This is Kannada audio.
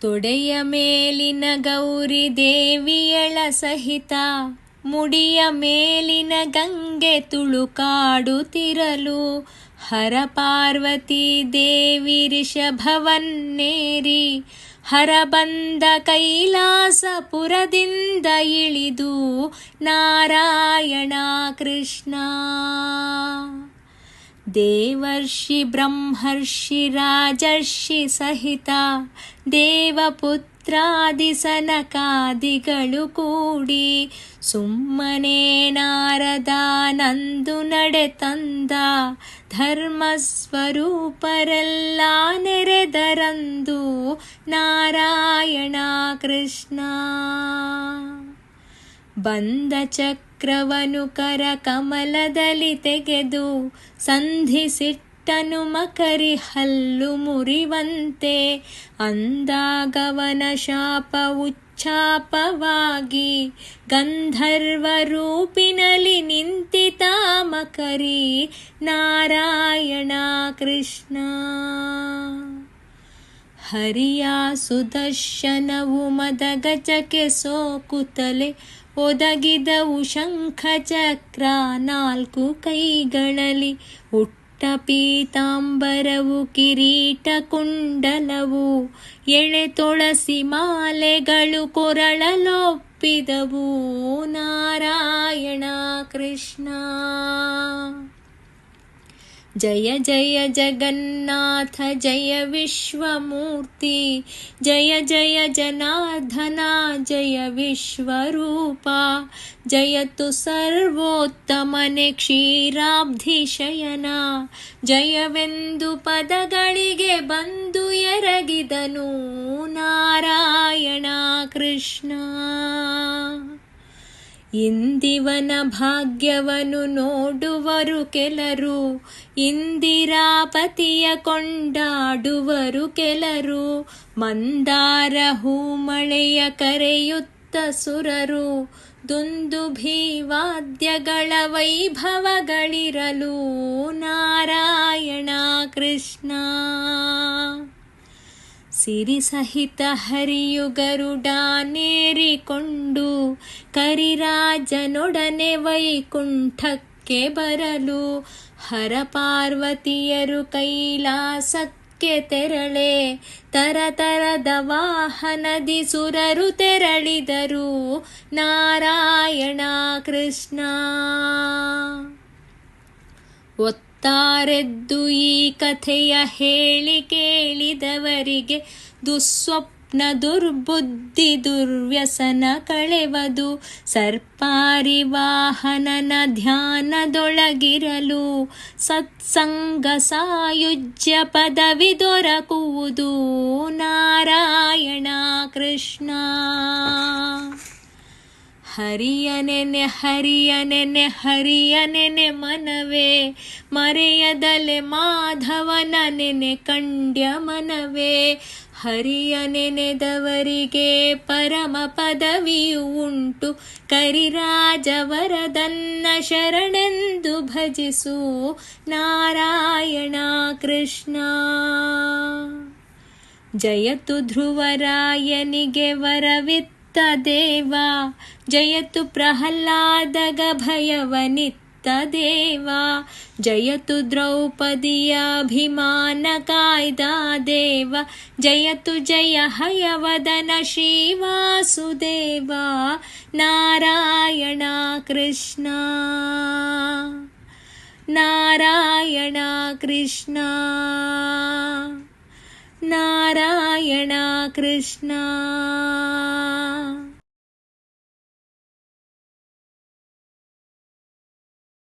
ತೊಡೆಯ ಮೇಲಿನ ಗೌರಿ ದೇವಿಯಳ ಸಹಿತ, ಮುಡಿಯ ಮೇಲಿನ ಗಂಗೆ ತುಳುಕಾಡುತ್ತಿರಲು ಹರ ಪಾರ್ವತಿ ದೇವಿ ಋಷಭವನ್ನೇರಿ ಹರ ಬಂದ ಕೈಲಾಸಪುರದಿಂದ ಇಳಿದು ನಾರಾಯಣ ಕೃಷ್ಣ. ದೇವರ್ಷಿ ಬ್ರಹ್ಮರ್ಷಿ ರಾಜರ್ಷಿ ಸಹಿತ ದೇವಪುತ್ರಾದಿ ಸನಕಾದಿಗಳು ಕೂಡಿ ಸುಮ್ಮನೆ ನಾರದ ನಂದು ನಡೆ ತಂದ ಧರ್ಮಸ್ವರೂಪರೆಲ್ಲ ನೆರೆದರಂದು ನಾರಾಯಣ ಕೃಷ್ಣ ಬಂದ ಚಕ್ರವನು ಕರ ಕಮಲದಲ್ಲಿ ತೆಗೆದು ಸಂಧಿಸಿಟ್ಟನು ಮಕರಿ ಹಲ್ಲು ಮುರಿವಂತೆ. ಅಂದಾಗವನ ಶಾಪ ಉಚ್ಚಾಪವಾಗಿ ಗಂಧರ್ವ ರೂಪಿನಲ್ಲಿ ನಿಂತಿತ ಮಕರಿ ನಾರಾಯಣ ಕೃಷ್ಣ. ಹರಿಯ ಸುದರ್ಶನವು ಮದಗಜಕ್ಕೆ ಸೋಕುತ್ತಲೆ ಒದಗಿದವು ಶಂಖ ಚಕ್ರ ನಾಲ್ಕು ಕೈಗಳಲ್ಲಿ. ಉಟ್ಟ ಪೀತಾಂಬರವು ಕಿರೀಟ ಕುಂಡಲವು ಎಳೆ ತುಳಸಿ ಮಾಲೆಗಳು ಕೊರಳಲೊಪ್ಪಿದವು. ನಾರಾಯಣ ಕೃಷ್ಣ. ಜಯ ಜಯ ಜಗನ್ನಾಥ ಜಯ ವಿಶ್ವಮೂರ್ತಿ ಜಯ ಜಯ ಜನಾರ್ದನ ಜಯ ವಿಶ್ವರೂಪ ಜಯತು ಸರ್ವೋತ್ತಮನೆ ಕ್ಷೀರಾಬ್ಧಿ ಶಯನ ಜಯವೆಂದು ಪದಗಳಿಗೆ ಬಂದು ಎರಗಿದನು ನಾರಾಯಣ ಕೃಷ್ಣ ಇಂದಿವನ ಭಾಗ್ಯವನು ನೋಡುವರು ಕೆಲರು, ಇಂದಿರಾಪತಿಯ ಕೊಂಡಾಡುವರು ಕೆಲರು, ಮಂದಾರ ಹೂಮಳೆಯ ಕರೆಯುತ್ತ ಸುರರು ದುಂದುಭಿವಾದ್ಯಗಳ ವೈಭವಗಳಿರಲು ನಾರಾಯಣ ಕೃಷ್ಣ. ಸಿರಿ ಸಹಿತ ಹರಿಯು ಗರುಡಾನೇರಿಕೊಂಡು ಕರಿರಾಜನೊಡನೆ ವೈಕುಂಠಕ್ಕೆ ಬರಲು ಹರ ಪಾರ್ವತಿಯರು ಕೈಲಾಸಕ್ಕೆ ತೆರಳೆ ತರತರದ ವಾಹನದಿ ಸುರರು ತೆರಳಿದರು ನಾರಾಯಣ ಕೃಷ್ಣ. ಒತ್ತಾರೆದ್ದು ಈ ಕಥೆಯ ಹೇಳಿ ಕೇಳಿದವರಿಗೆ ದುಸ್ವಪ್ನ ದುರ್ಬುದ್ಧಿ ದುರ್ವ್ಯಸನ ಕಳೆವದು. ಸರ್ಪಾರಿ ವಾಹನನ ಧ್ಯಾನದೊಳಗಿರಲು ಸತ್ಸಂಗ ಸಾಯುಜ್ಯ ಪದವಿ ದೊರಕುವುದು. ನಾರಾಯಣ ಕೃಷ್ಣ. ಹರಿಯನೆನೆ ಹರಿಯನೆನೆ ಹರಿಯನೆನೆ ಮನವೇ ಮರೆಯದಲೆ ಮಾಧವನ ನೆನೆ ಕಂಡ್ಯ ಮನವೇ ಹರಿಯ ನೆನೆದವರಿಗೆ ಪರಮ ಪದವಿಯು ಉಂಟು ಕರಿರಾಜವರದನ್ನ ಶರಣೆಂದು ಭಜಿಸು ನಾರಾಯಣ ಕೃಷ್ಣ ಜಯತು ಧ್ರುವರಾಯನಿಗೆ ವರವಿತ್ತ तदेव जयतु प्रह्लादगभयवनित्तदेव जयतु द्रौपदीयाभिमानकायदा देव जयतु जय हयवदन वासुदेवा नारायण कृष्णा। नारायण कृष्णा। नारायणा कृष्णा।